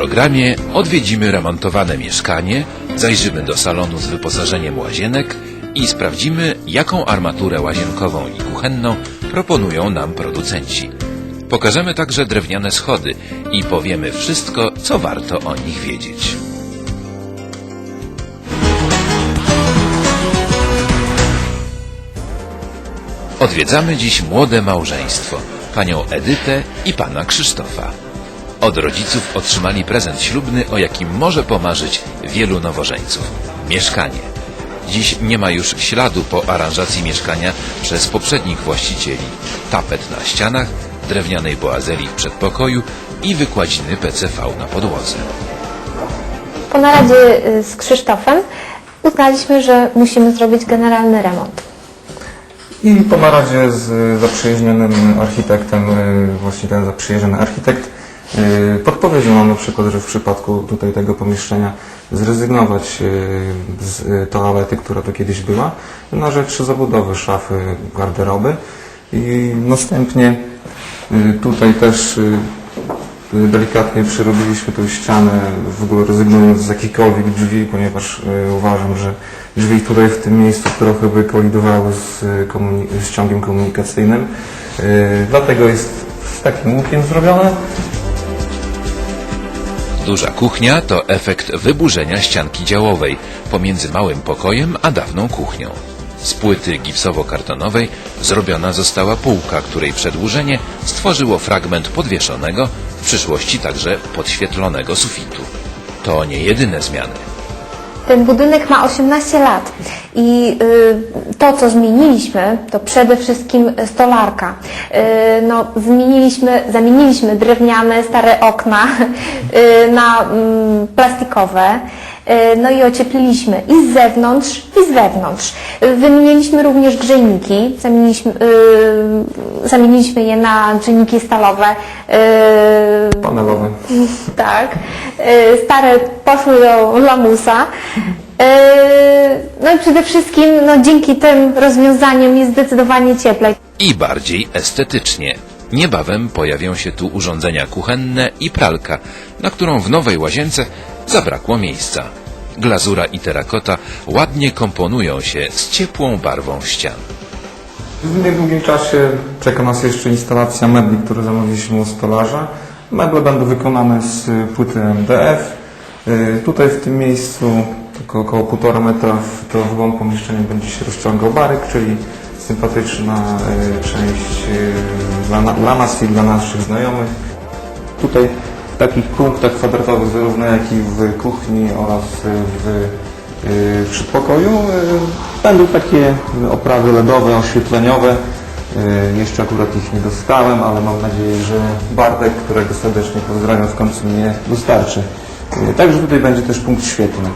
programie odwiedzimy remontowane mieszkanie, zajrzymy do salonu z wyposażeniem łazienek i sprawdzimy, jaką armaturę łazienkową i kuchenną proponują nam producenci. Pokażemy także drewniane schody i powiemy wszystko, co warto o nich wiedzieć. Odwiedzamy dziś młode małżeństwo, panią Edytę i pana Krzysztofa. Od rodziców otrzymali prezent ślubny, o jakim może pomarzyć wielu nowożeńców. Mieszkanie. Dziś nie ma już śladu po aranżacji mieszkania przez poprzednich właścicieli. Tapet na ścianach, drewnianej boazerii w przedpokoju i wykładziny PCV na podłodze. Po naradzie y, z Krzysztofem uznaliśmy, że musimy zrobić generalny remont. I po naradzie z zaprzyjaźnionym architektem, y, właśnie ten zaprzyjaźniony architekt podpowiedział nam na przykład, że w przypadku tutaj tego pomieszczenia zrezygnować y, z y, toalety, która tu kiedyś była, na rzecz zabudowy szafy garderoby i następnie y, tutaj też y, y, delikatnie przyrobiliśmy tą ścianę, w ogóle rezygnując z jakichkolwiek drzwi, ponieważ y, uważam, że drzwi tutaj w tym miejscu trochę by kolidowały z, y, z ciągiem komunikacyjnym. Y, Dlatego jest z takim łukiem zrobione. Duża kuchnia to efekt wyburzenia ścianki działowej pomiędzy małym pokojem a dawną kuchnią. Z płyty gipsowo-kartonowej zrobiona została półka, której przedłużenie stworzyło fragment podwieszonego, w przyszłości także podświetlonego sufitu. To nie jedyne zmiany. Ten budynek ma 18 lat i y, to, co zmieniliśmy, to przede wszystkim stolarka. Y, no, zmieniliśmy, zamieniliśmy drewniane, stare okna y, na mm, plastikowe. Y, No i ociepliliśmy i z zewnątrz, i z wewnątrz. Wymieniliśmy również grzejniki, zamieniliśmy, y, zamieniliśmy je na grzejniki stalowe. y, Panelowe. tak. Y, Stare poszły do lamusa. No i przede wszystkim no, dzięki tym rozwiązaniom jest zdecydowanie cieplej. I bardziej estetycznie. Niebawem pojawią się tu urządzenia kuchenne i pralka, na którą w nowej łazience zabrakło miejsca. Glazura i terakota ładnie komponują się z ciepłą barwą ścian. W niedługim czasie czeka nas jeszcze instalacja mebli, które zamówiliśmy u stolarza. Meble będą wykonane z płyty MDF. Y, Tutaj w tym miejscu, tylko około 1,5 metra w to w głąb pomieszczenia będzie się rozciągał baryk, czyli sympatyczna y, część y, dla, dla nas i dla naszych znajomych. Tutaj takich punktach kwadratowych, zarówno jak i w kuchni oraz w, y, w przedpokoju, y, będą takie oprawy LEDowe, oświetleniowe. Y, Jeszcze akurat ich nie dostałem, ale mam nadzieję, że Bartek, którego serdecznie pozdrawiam, w końcu mnie dostarczy. Także tutaj będzie też punkt świetlny.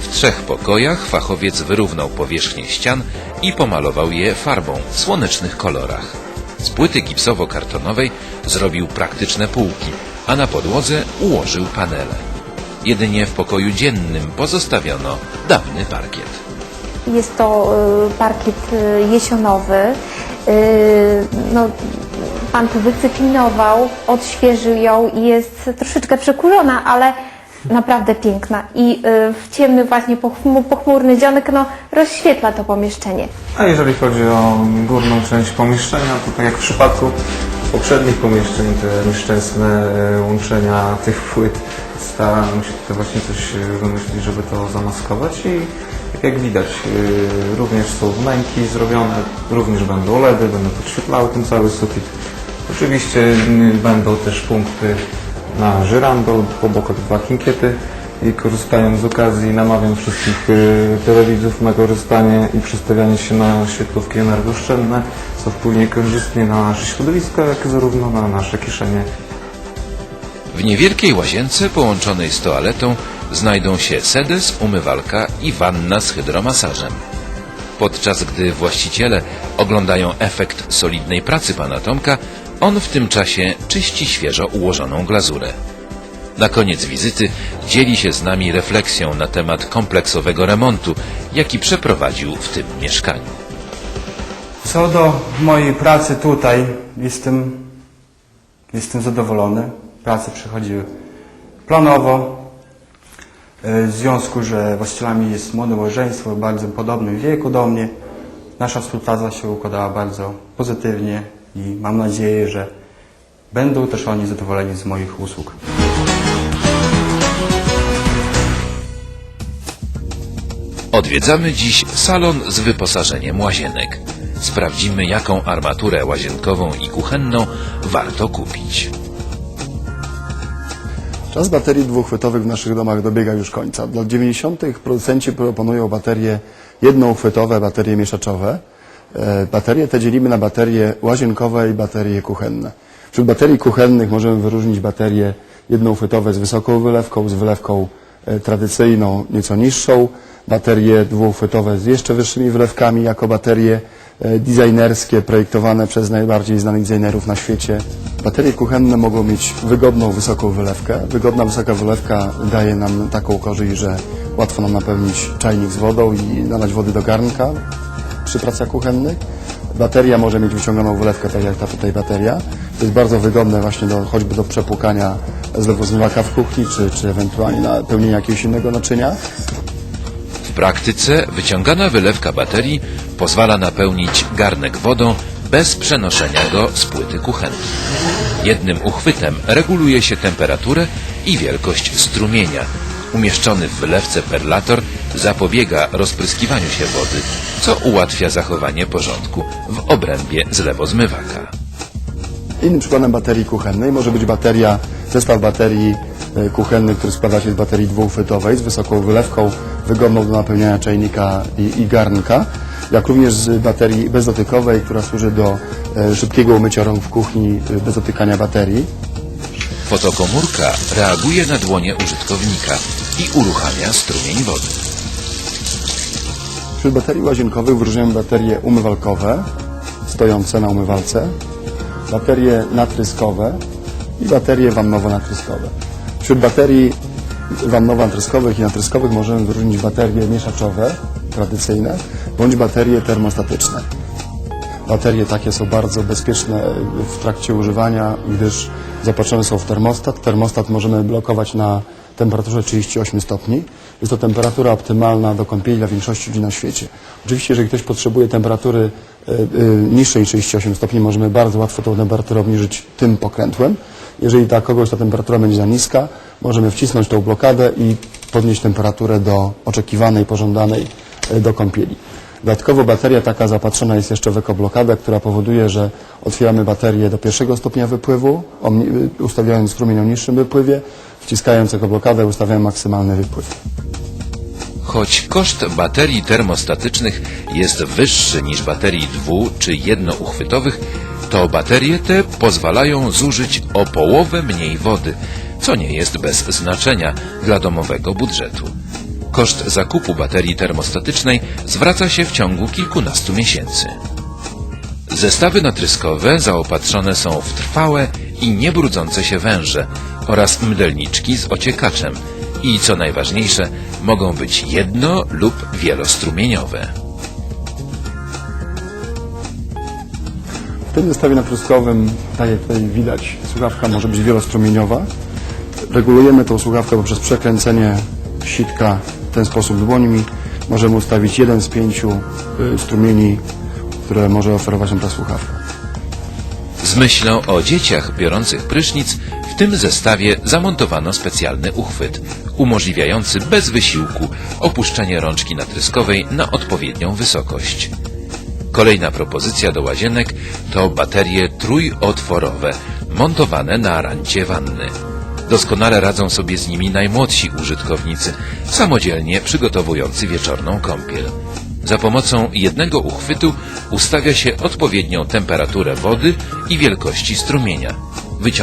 W trzech pokojach fachowiec wyrównał powierzchnię ścian i pomalował je farbą w słonecznych kolorach. Z płyty gipsowo-kartonowej zrobił praktyczne półki, a na podłodze ułożył panele. Jedynie w pokoju dziennym pozostawiono dawny parkiet. Jest to y, parkiet y, jesionowy. Y, No, pan tu wycyklinował, odświeżył ją i jest troszeczkę przekurzona, ale naprawdę piękna. I y, w ciemny właśnie pochmu- pochmurny dzionek no, rozświetla to pomieszczenie. A jeżeli chodzi o górną część pomieszczenia, to tak jak w przypadku poprzednich pomieszczeń, te nieszczęsne e, łączenia tych płyt, staramy się tutaj właśnie coś e, wymyślić, żeby to zamaskować i tak jak widać, e, również są wnęki zrobione, również będą LEDy, będą podświetlały ten cały sufit. Oczywiście będą też punkty na żyrandol, po bokach dwa kinkiety i korzystając z okazji namawiam wszystkich y, na korzystanie i przestawianie się na świetlówki energooszczędne, co wpłynie korzystnie na nasze środowisko, jak zarówno na nasze kieszenie. W niewielkiej łazience połączonej z toaletą znajdą się sedes, umywalka i wanna z hydromasażem. Podczas gdy właściciele oglądają efekt solidnej pracy pana Tomka, on w tym czasie czyści świeżo ułożoną glazurę. Na koniec wizyty dzieli się z nami refleksją na temat kompleksowego remontu, jaki przeprowadził w tym mieszkaniu. Co do mojej pracy tutaj, jestem, jestem zadowolony. prace przechodziły planowo. E, W związku, że właścicielami jest młode małżeństwo, bardzo podobnym wieku do mnie, nasza współpraca się układała bardzo pozytywnie i mam nadzieję, że będą też oni zadowoleni z moich usług. Odwiedzamy dziś salon z wyposażeniem łazienek. Sprawdzimy, jaką armaturę łazienkową i kuchenną warto kupić. Czas baterii dwuchwytowych w naszych domach dobiega już końca. Dla 90. producenci proponują baterie jednouchwytowe, baterie mieszaczowe. E, Baterie te dzielimy na baterie łazienkowe i baterie kuchenne. Wśród baterii kuchennych możemy wyróżnić baterie jednouchwytowe z wysoką wylewką, z wylewką e, tradycyjną, nieco niższą, baterie dwuchwytowe z jeszcze wyższymi wylewkami, jako baterie e, designerskie projektowane przez najbardziej znanych designerów na świecie. Baterie kuchenne mogą mieć wygodną, wysoką wylewkę. Wygodna, wysoka wylewka daje nam taką korzyść, że łatwo nam napełnić czajnik z wodą i nalać wody do garnka przy pracach kuchennych. Bateria może mieć wyciąganą wylewkę, tak jak ta tutaj bateria. To jest bardzo wygodne właśnie do, choćby do przepłukania zlewozmywaka w kuchni, czy, czy ewentualnie na pełnienia jakiegoś innego naczynia. W praktyce wyciągana wylewka baterii pozwala napełnić garnek wodą bez przenoszenia go z płyty kuchennej. Jednym uchwytem reguluje się temperaturę i wielkość strumienia. Umieszczony w wylewce perlator zapobiega rozpryskiwaniu się wody, co ułatwia zachowanie porządku w obrębie zlewozmywaka. Innym przykładem baterii kuchennej może być bateria, zestaw baterii e, kuchennych, który składa się z baterii dwuchwytowej z wysoką wylewką, wygodną do napełniania czajnika i, i garnka, jak również z baterii bezdotykowej, która służy do e, szybkiego umycia rąk w kuchni e, bez dotykania baterii. Fotokomórka reaguje na dłonie użytkownika i uruchamia strumień wody. Wśród baterii łazienkowych wyróżniamy baterie umywalkowe, stojące na umywalce, baterie natryskowe i baterie wannowo-natryskowe. Wśród baterii wannowo-natryskowych i natryskowych możemy wyróżnić baterie mieszaczowe, tradycyjne, bądź baterie termostatyczne. Baterie takie są bardzo bezpieczne w trakcie używania, gdyż zapatrzone są w termostat. Termostat możemy blokować na temperaturze 38 stopni. Jest to temperatura optymalna do kąpieli dla większości ludzi na świecie. Oczywiście, jeżeli ktoś potrzebuje temperatury e, e, niższej niż 38 stopni, możemy bardzo łatwo tą temperaturę obniżyć tym pokrętłem. Jeżeli dla kogoś ta temperatura będzie za niska, możemy wcisnąć tą blokadę i podnieść temperaturę do oczekiwanej, pożądanej e, do kąpieli. Dodatkowo bateria taka zapatrzona jest jeszcze w ekoblokadę, która powoduje, że otwieramy baterię do pierwszego stopnia wypływu, y, ustawiając strumień o niższym wypływie, wciskając ekoblokadę ustawiamy maksymalny wypływ. Choć koszt baterii termostatycznych jest wyższy niż baterii dwu- czy jednouchwytowych, to baterie te pozwalają zużyć o połowę mniej wody, co nie jest bez znaczenia dla domowego budżetu. Koszt zakupu baterii termostatycznej zwraca się w ciągu kilkunastu miesięcy. Zestawy natryskowe zaopatrzone są w trwałe i niebrudzące się węże oraz mdelniczki z ociekaczem i co najważniejsze mogą być jedno lub wielostrumieniowe. W tym zestawie natryskowym, tak jak tutaj widać, słuchawka może być wielostrumieniowa. Regulujemy tą słuchawkę poprzez przekręcenie sitka w ten sposób dłońmi. Możemy ustawić jeden z pięciu y, strumieni, które może oferować nam ta słuchawka. Z myślą o dzieciach biorących prysznic w tym zestawie zamontowano specjalny uchwyt umożliwiający bez wysiłku opuszczenie rączki natryskowej na odpowiednią wysokość. Kolejna propozycja do łazienek to baterie trójotworowe montowane na rancie wanny. Doskonale radzą sobie z nimi najmłodsi użytkownicy, samodzielnie przygotowujący wieczorną kąpiel. Za pomocą jednego uchwytu ustawia się odpowiednią temperaturę wody i wielkości strumienia. Wyciąga